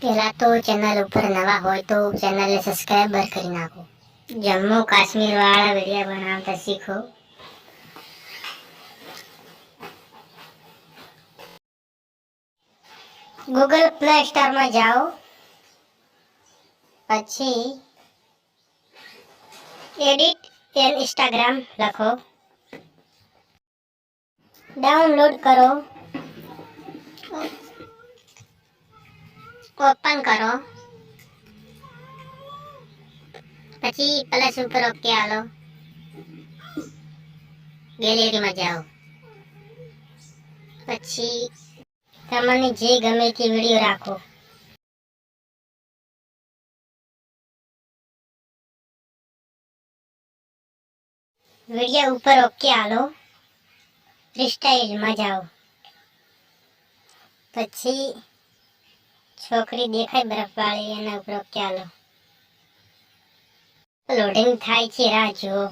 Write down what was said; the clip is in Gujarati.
પહેલા તો ચેનલ ઉપર નવા હોય તો ચેનલને સબસ્ક્રાઈબર કરી નાખો જમ્મુ કાશ્મીર વાળા વિડીયો બનાવતા શીખો ગૂગલ પ્લે સ્ટોરમાં જાઓ પછી એડિટ એન ઇન્સ્ટાગ્રામ લખો ડાઉનલોડ કરો ઓપન કરો પછી પ્લસ ઉપર ઓકે આલો ગેલેરીમાં જાઓ. પછી તમને જે ગમે તે વીડિયો રાખો. વીડિયો ઉપર ઓકે હાલો. ફ્રીસ્ટાઈલમાં જાઓ. પછી છોકરી દેખાય બરફવાળી એના ઉપર ઓકે લોડિંગ થાય છે રાહ જુઓ.